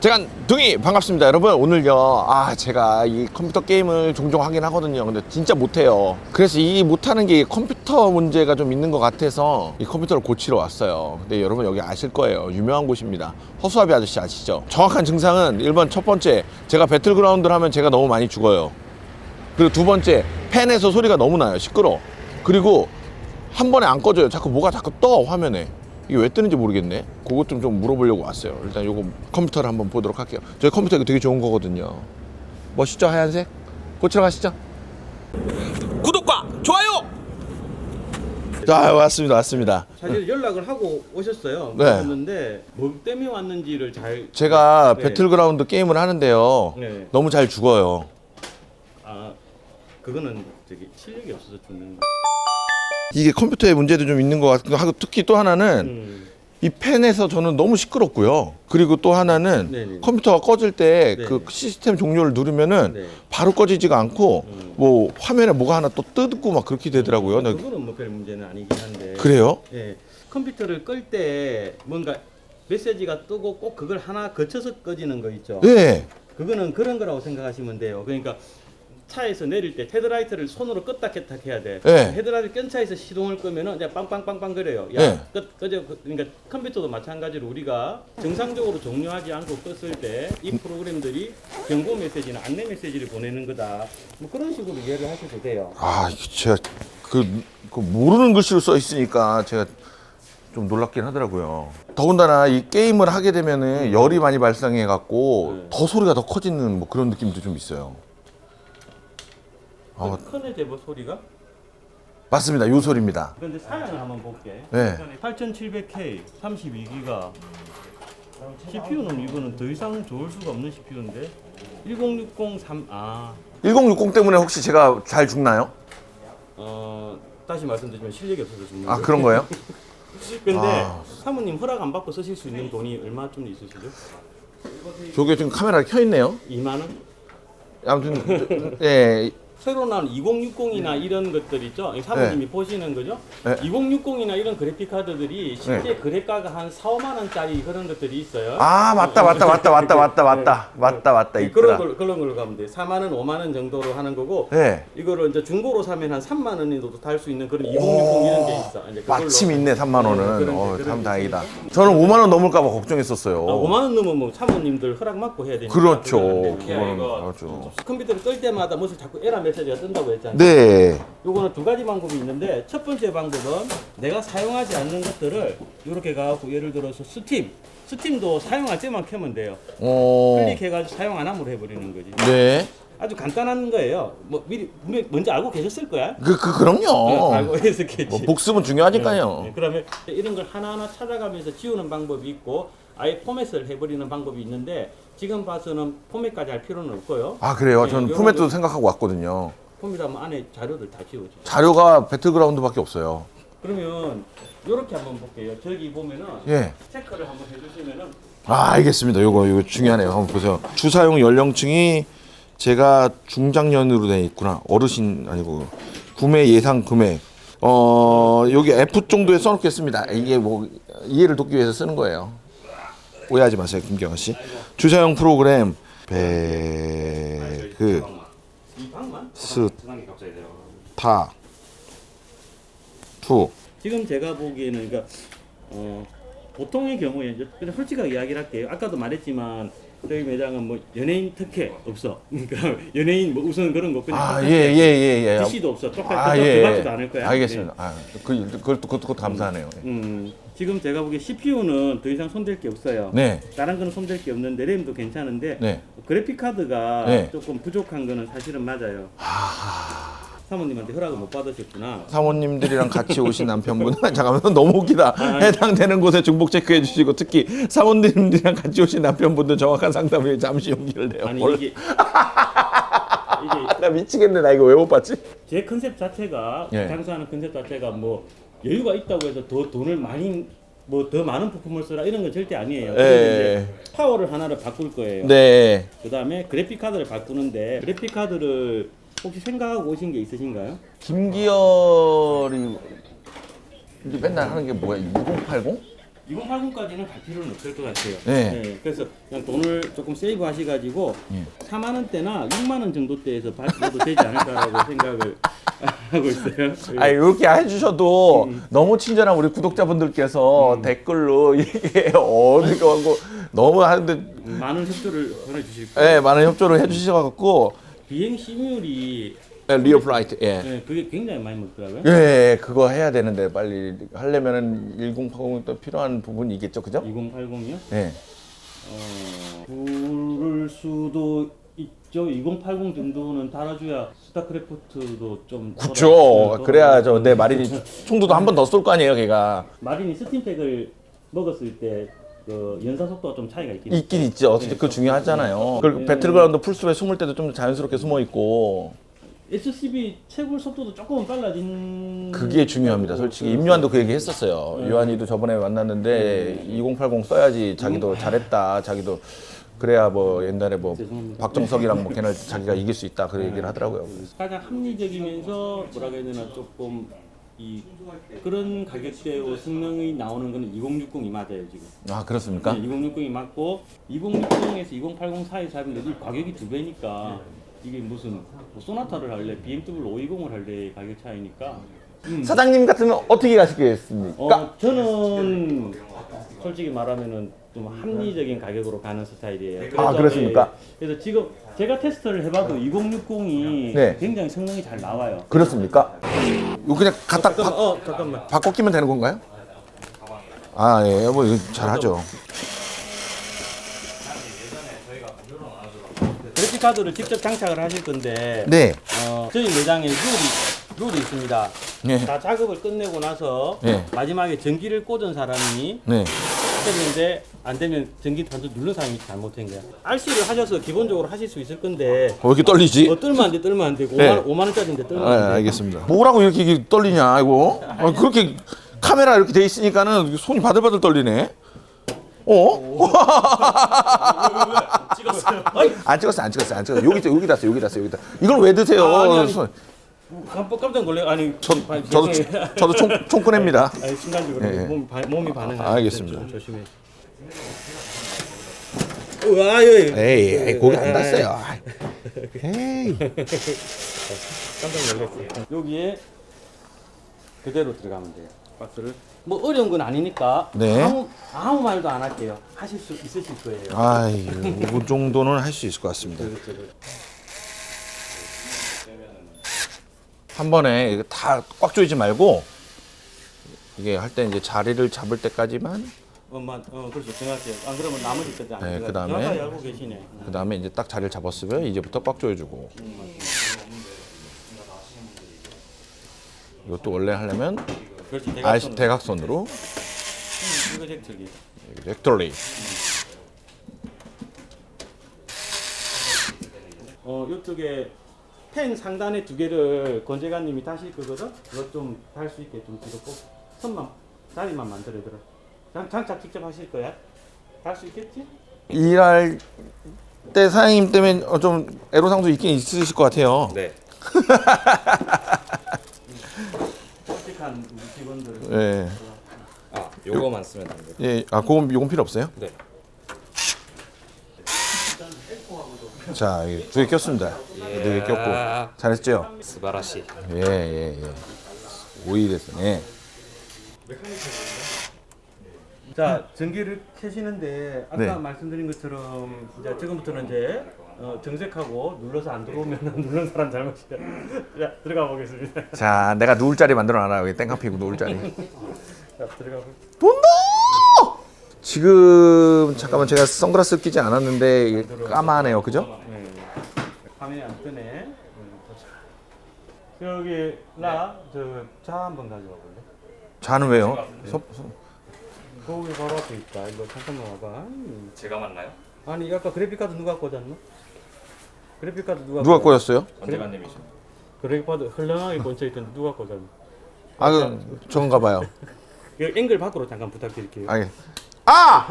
제가 둥이 반갑습니다. 여러분 오늘요. 아 제가 이 컴퓨터 게임을 종종 하긴 하거든요. 근데 진짜 못해요. 그래서 이 못하는 게 컴퓨터 문제가 좀 있는 것 같아서 이 컴퓨터를 고치러 왔어요. 근데 여러분 여기 아실 거예요. 유명한 곳입니다. 허수아비 아저씨 아시죠? 정확한 증상은 1번 첫 번째 제가 배틀그라운드를 하면 제가 너무 많이 죽어요. 그리고 두 번째 팬에서 소리가 너무 나요. 시끄러 그리고 한 번에 안 꺼져요. 자꾸 뭐가 자꾸 떠 화면에 이게 왜 뜨는지 모르겠네 그것 좀 좀 물어보려고 왔어요 일단 요거 컴퓨터를 한번 보도록 할게요 저희 컴퓨터 이거 되게 좋은 거거든요 멋있죠 하얀색 고치러 가시죠 구독과 좋아요 자 왔습니다 왔습니다 사실 연락을 하고 오셨어요. 네. 오셨는데 뭐 때문에 왔는지를 잘 제가 네. 배틀그라운드 게임을 하는데요 네. 너무 잘 죽어요 아, 그거는 저기 실력이 없어서 죽는 거. 이게 컴퓨터에 문제도 좀 있는 것 같기도 하고 특히 또 하나는 음. 이 펜에서 저는 너무 시끄럽고요. 그리고 또 하나는 네네. 컴퓨터가 꺼질 때 네네. 그 시스템 종료를 누르면은 네. 바로 꺼지지가 않고 음. 뭐 화면에 뭐가 하나 또 뜨고 막 그렇게 되더라고요. 나- 그거는 뭐 별 문제는 아니긴 한데. 그래요? 예. 컴퓨터를 끌 때 뭔가 메시지가 뜨고 꼭 그걸 하나 거쳐서 꺼지는 거 있죠. 네. 그거는 그런 거라고 생각하시면 돼요. 그러니까 차에서 내릴 때 헤드라이트를 손으로 껐다 켰다 해야 돼. 네. 헤드라이트 끈 차에서 시동을 끄면은 이제 빵빵빵빵 거려요. 야, 네. 끄, 끄져. 그러니까 컴퓨터도 마찬가지로 우리가 정상적으로 종료하지 않고 껐을 때 이 프로그램들이 경고 메시지나 안내 메시지를 보내는 거다. 뭐 그런 식으로 이해를 하셔도 돼요. 아, 이게 제가 그, 그 모르는 글씨로 써 있으니까 제가 좀 놀랍긴 하더라고요. 더군다나 이 게임을 하게 되면은 열이 많이 발생해 갖고 네. 더 소리가 더 커지는 뭐 그런 느낌도 좀 있어요. 아, 큰애 제보 소리가? 맞습니다. 요 소리입니다. 근데 사양을 한번 볼게. 네. 8700K 32기가 CPU는 이거는 더 이상 좋을 수가 없는 CPU인데 1060 3 아. 1060 때문에 혹시 제가 잘 죽나요? 어 다시 말씀드리면 실력이 없어서 죽는 아. 그런 거예요? 근데 아. 사모님 허락 안 받고 쓰실 수 있는 돈이 얼마쯤 있으시죠? 저게 지금 카메라가 켜 있네요. 2만 원? 아무튼 예 새로 나온 2060이나 이런 것들 있죠? 이 사모님이 보시는 거죠? 네. 2060이나 이런 그래픽 카드들이 실제 거래가가 한 4, 5만 원짜리 그런 것들이 있어요. 아 맞다 맞다 맞다 맞다 맞다 맞다 맞다 맞다 네, 그런. 걸 그런 걸로 가면 돼. 4만 원, 5만 원 정도로 하는 거고 네. 이거를 이제 중고로 사면 한 3만 원에도 달 수 있는 그런 2060 이런 게 있어. 이제 마침 있네 3만 네, 원은. 어, 참게 다행이다. 저는 5만 원 넘을까 봐 걱정했었어요. 아, 5만 원 넘으면 뭐 사모님들 허락 받고 해야 되니까. 그렇죠. 그거는 그렇죠. 컴퓨터를 끌 때마다 무슨 자꾸 에러 메시지가 뜬다고 했잖아요. 네. 요거는 두 가지 방법이 있는데 첫 번째 방법은 내가 사용하지 않는 것들을 이렇게 가고 예를 들어서 스팀 스팀도 사용할 때만 켜면 돼요. 어. 클릭해가지고 사용 안 함으로 해버리는 거지. 네. 아주 간단한 거예요. 뭐 미리 분명 먼저 알고 계셨을 거야. 그, 그 네, 그럼요. 알고 했었겠지. 뭐 복습은 중요하니까요. 네, 그러면 이런 걸 하나하나 찾아가면서 지우는 방법이 있고 아예 포맷을 해버리는 방법이 있는데 지금 봐서는 포맷까지 할 필요는 없고요. 아 그래요. 네, 저는 요런 포맷도 거- 생각하고 왔거든요. 포맷하면 안에 자료들 다 지워져. 자료가 배틀그라운드밖에 없어요. 그러면 이렇게 한번 볼게요. 저기 보면은 예. 체크를 한번 해주시면은 아 알겠습니다. 요거 요거 중요하네요. 한번 보세요. 주사용 연령층이 제가 중장년으로 돼 있구나. 어르신 아니고 구매 예상 금액. 어 여기 F 정도에 써놓겠습니다. 이게 뭐 이해를 돕기 위해서 쓰는 거예요. 오해하지 마세요, 김경아 씨. 주사용 프로그램 방만 스타 투 지금 제가 보기에는 그러니까 어, 보통의 경우에 이제 그냥 솔직하게 이야기를 할게요. 아까도 말했지만 저희 매장은 뭐 연예인 특혜 없어. 그러니까 연예인 뭐 우선 그런 거 그냥 아 예 예 예 예. DC도 없어. 똑같이 아 똑같이 예. 들어가지도 않을 거야. 알겠습니다. 아, 그 그것도 그것도, 그것도 감사하네요. 네. 음, 지금 제가 보기에 CPU는 더 이상 손댈 게 없어요. 네. 다른 거는 손댈 게 없는데 램도 괜찮은데 네. 그래픽 카드가 네. 조금 부족한 거는 사실은 맞아요. 사모님한테 허락을 못 받으셨구나. 사모님들이랑 같이 오신 남편분은 잠깐만 너무 웃기다. 아니. 해당되는 곳에 중복 체크해 주시고 특히 사모님들이랑 같이 오신 남편분들 정확한 상담을 잠시 용기를 내요. 아니 뭘- 이게 이게 나 미치겠네. 나 이거 왜 못 봤지? 제 컨셉 자체가 예. 장사하는 컨셉 자체가 뭐 여유가 있다고 해서 더 돈을 많이 뭐 더 많은 부품을 쓰라 이런 건 절대 아니에요. 예. 이제 파워를 하나를 바꿀 거예요. 네. 그다음에 그래픽 카드를 바꾸는데 그래픽 카드를 혹시 생각하고 오신 게 있으신가요? 김기열이 이제 맨날 하는 게 뭐야? 2080? 2080까지는 갈 필요는 없을 것 같아요. 네. 그래서 그냥 돈을 조금 세이브 하셔가지고 예. 4만 원대나 6만 원 정도 대에서 받아도 되지 않을까라고 생각을 하고 있어요. 아 이렇게 해주셔도 음. 너무 친절한 우리 구독자분들께서 댓글로 이게 어느 거고 너무 하는데 많은 협조를 보내주실 거예요. 예, 많은 협조를 해주셔갖고 비행 시뮬이 예, 리어 플라이트 예. 네, 그게 굉장히 많이 먹더라고요. 예, 그거 해야 되는데 빨리 하려면은 1080이 또 필요한 부분이 있겠죠, 그죠? 2080이요? 예. 어, 부를 수도 있죠. 2080 정도는 달아줘야 스타크래프트도 좀 그렇죠. 돌아- 그래야죠. 내 마린이 총도도 한 번 더 쏠 거 아니에요, 걔가. 마린이 스팀팩을 먹었을 때 그 연사 속도가 좀 차이가 있긴 있긴 있지. 어쨌든 그거 중요하잖아요. 그리고 네. 배틀그라운드 풀숲에 숨을 때도 좀 자연스럽게 숨어 있고 SCB 채굴 속도도 조금은 빨라진 그게 중요합니다. 솔직히 임요한도 그 얘기 했었어요. 네. 요한이도 저번에 만났는데 2080 써야지 자기도 잘했다. 자기도 그래야 뭐 옛날에 뭐 죄송합니다. 박정석이랑 뭐 걔네 자기가 이길 수 있다. 그 얘기를 하더라고요. 가장 합리적이면서 뭐라고 해야 되나 조금 이 그런 가격대로 성능이 나오는 거는 2060이 맞아요 지금. 아 그렇습니까? 네, 2060이 맞고 2060에서 2080 사이에서 하는데 이 가격이 두 배니까 이게 무슨 뭐 소나타를 할래 BMW 520을 할래 가격 차이니까. 음. 사장님 같으면 어떻게 가시겠습니까? 어 저는 솔직히 말하면은 좀 합리적인 가격으로 가는 스타일이에요. 아, 그렇습니까? 예, 그래서 지금 제가 테스트를 해봐도 2060이 네. 굉장히 성능이 잘 나와요. 그렇습니까? 이거 그냥 갖다 잠깐만, 바, 어 잠깐만. 바꿔 끼면 되는 건가요? 아 예, 뭐 이거 잘하죠. 그래픽 카드를 직접 장착을 하실 건데 네, 어, 저희 매장에 룰이 룰이 있습니다. 네, 다 작업을 끝내고 나서 네. 마지막에 전기를 꽂은 사람이 네. 했는데 안 되면 전기 단수 누른 사람이 잘못된 거야. RC를 하셔서 기본적으로 하실 수 있을 건데 왜 이렇게 떨리지? 어, 떨면 안 돼, 떨면 안 돼. 5만, 네. 5만 원짜리인데 떨면 아, 안 돼. 알겠습니다. 뭐라고 이렇게 이게 떨리냐 이거? 아, 그렇게 카메라 이렇게 돼 있으니까는 손이 바들바들 떨리네. 어? 찍었어요. 아이, 안 찍었어, 안 찍었어, 안 찍었어. 여기 여기 닿았어, 여기 닿았어, 여기 닿. 이걸 왜 드세요? 아니, 아니. 손- 깜빡 깜짝 놀래. 아니, 저, 아니, 저도 죄송해요. 총- 저도 총. 아니, 순간적으로 예, 예. 몸이, 바, 몸이. 아, 알겠습니다. 좀 조심해. 우와, 예. 에이, 에이 고기 안 닿았어요. 에이. 깜짝 놀랐어요. 여기에 그대로 들어가면 돼요. 박스를. 뭐 어려운 건 아니니까 네. 아무 아무 말도 안 할게요. 하실 수 있으실 거예요. 아이, 이 정도는 할 수 있을 것 같습니다. 그렇죠, 그렇죠. 한 번에 다 꽉 조이지 말고 이게 할 때 이제 자리를 잡을 때까지만 엄마, 어, 그렇죠. 정확해요. 안 그러면 나머지 것도 안 네, 들어가요. 그다음에 정확하게 알고 계시네. 그 다음에 이제 딱 자리를 잡았으면 이제부터 꽉 조여주고 이것도 원래 하려면 그렇지. 대각선으로. 대각선으로 이거 잭트기. 렉터리 어, 이쪽에 펜 상단에 두 개를 권재관님이 다실 거거든. 이것 좀달 수 있게 좀 뒤로 꼭 선만 자리만 만들어들어. 장, 장착 직접 하실 거야? 달 수 있겠지? 일할 때 사장님 때문에 어, 좀 애로사항도 있긴 있으실 것 같아요. 네. 직원들. 예, 아, 요거만 쓰면 됩니다. 예, 아, 그건 요건 필요 없어요? 네. 자, 두 개 꼈습니다. 두개 꼈고 잘했죠? 스바라시. 예, 예, 예. 오이 됐네. 자, 전기를 켜시는데 아까 네. 말씀드린 것처럼 이제 지금부터는 이제 어, 정색하고 눌러서 안 들어오면 누른 사람 잘못이야. 자, 들어가 보겠습니다. 자, 내가 누울 자리 만들어 놔라. 여기 땡카 피고 누울 자리. 자, 들어가 보. 돈다! 지금 잠깐만 제가 선글라스 끼지 않았는데 이게 까마네요, 그죠? 네. 화면이 안 뜨네. 음, 보자. 여기 나저차 한번 가져와 볼래? 자는 왜요? 서- 서- 거기 바로 앞에 있다. 이거 잠깐만 와봐. 음. 제가 맞나요? 아니 아까 그래픽 카드 누가 꽂았노? 그래픽 카드 누가 누가 꽂았- 꽂았어요? 언제간님이죠? 그래픽 카드 헐렁하게 꽂혀 있던데 누가 꽂았노? 아, 그 저건가 봐요. 이 앵글 밖으로 잠깐 부탁드릴게요. 아, 예. 아!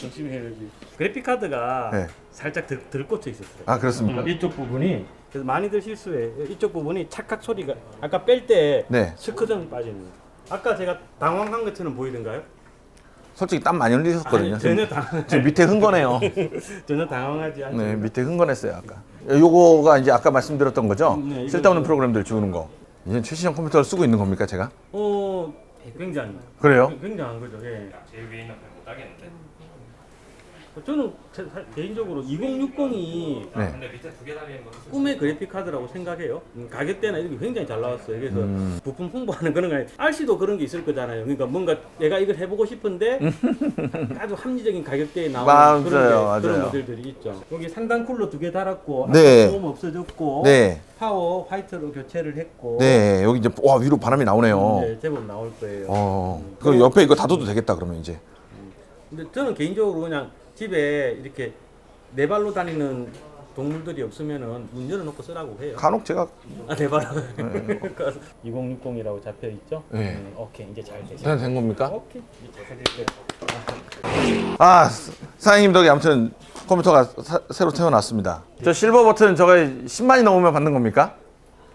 조심해야지. 그래픽 카드가 네. 살짝 들, 들 꽂혀 있었어요. 아, 그렇습니까? 이쪽 부분이 그래서 많이들 실수해. 이쪽 부분이 착각 소리가 아까 뺄 때 네. 스크전 빠지는 거. 아까 제가 당황한 것처럼 보이던가요? 솔직히 땀 많이 흘리셨거든요. 아니, 전혀 당 지금 밑에 흥건해요. 전혀 당황하지 않죠. 네, 밑에 흥건했어요 아까. 요거가 이제 아까 말씀드렸던 거죠. 네, 이거- 쓸데없는 프로그램들 지우는 거. 이제 최신형 컴퓨터를 쓰고 있는 겁니까 제가? 어, 굉장히 그래요? 굉장한 거죠. 예. 제일 위에 있는 못 따겠는데. 저는 제- 사- 개인적으로 2060이 네. 꿈의 그래픽 카드라고 생각해요. 음, 가격대나 이런 게 굉장히 잘 나왔어요. 그래서 음. 부품 홍보하는 그런 거 아니에요. RC도 그런 게 있을 거잖아요. 그러니까 뭔가 내가 이걸 해보고 싶은데 아주 합리적인 가격대에 나오는 맞아요, 그런, 게, 맞아요. 그런 모델들이 있죠. 여기 상단 쿨러 두 개 달았고 네. 소음 없어졌고 네, 파워 화이트로 교체를 했고 네 여기 이제 와 위로 바람이 나오네요. 네, 제법 나올 거예요. 어, 음. 그 옆에 이거 닫아도 되겠다 그러면 이제. 근데 저는 개인적으로 그냥 집에 이렇게 네 발로 다니는 동물들이 없으면은 문 열어놓고 쓰라고 해요. 간혹 제가 아, 네 발로. 2060이라고 잡혀 있죠? 네. 음, 오케이 이제 잘 되죠. 다된 겁니까? 오케이 이제 잘 되죠. 아 사장님 덕에 아무튼 컴퓨터가 사- 새로 태어났습니다. 저 실버 버튼 저거 10만이 넘으면 받는 겁니까?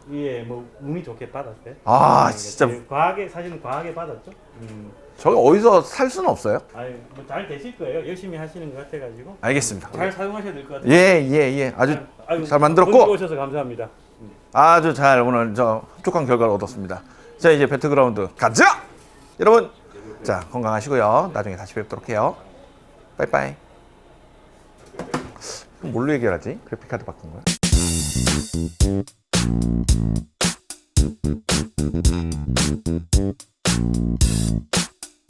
위에 뭐 운이 좋게 받았대. 아 음, 진짜 그 과하게 사실은 과하게 받았죠. 음. 저기 어디서 살 수는 없어요? 아니 뭐잘 되실 거예요. 열심히 하시는 것 같아가지고. 알겠습니다. 잘 사용하셔야 될 것 같아요. 예, 예, 예. 아주 아, 아유, 잘 만들었고. 오셔서 감사합니다. 아주 잘 오늘 저 촉한 결과를 얻었습니다. 자 이제 배틀그라운드 가자. 여러분 자 건강하시고요. 나중에 다시 뵙도록 해요. 빠이빠이. 그럼 뭘로 얘기하지? 그래픽카드 바꾼 거야?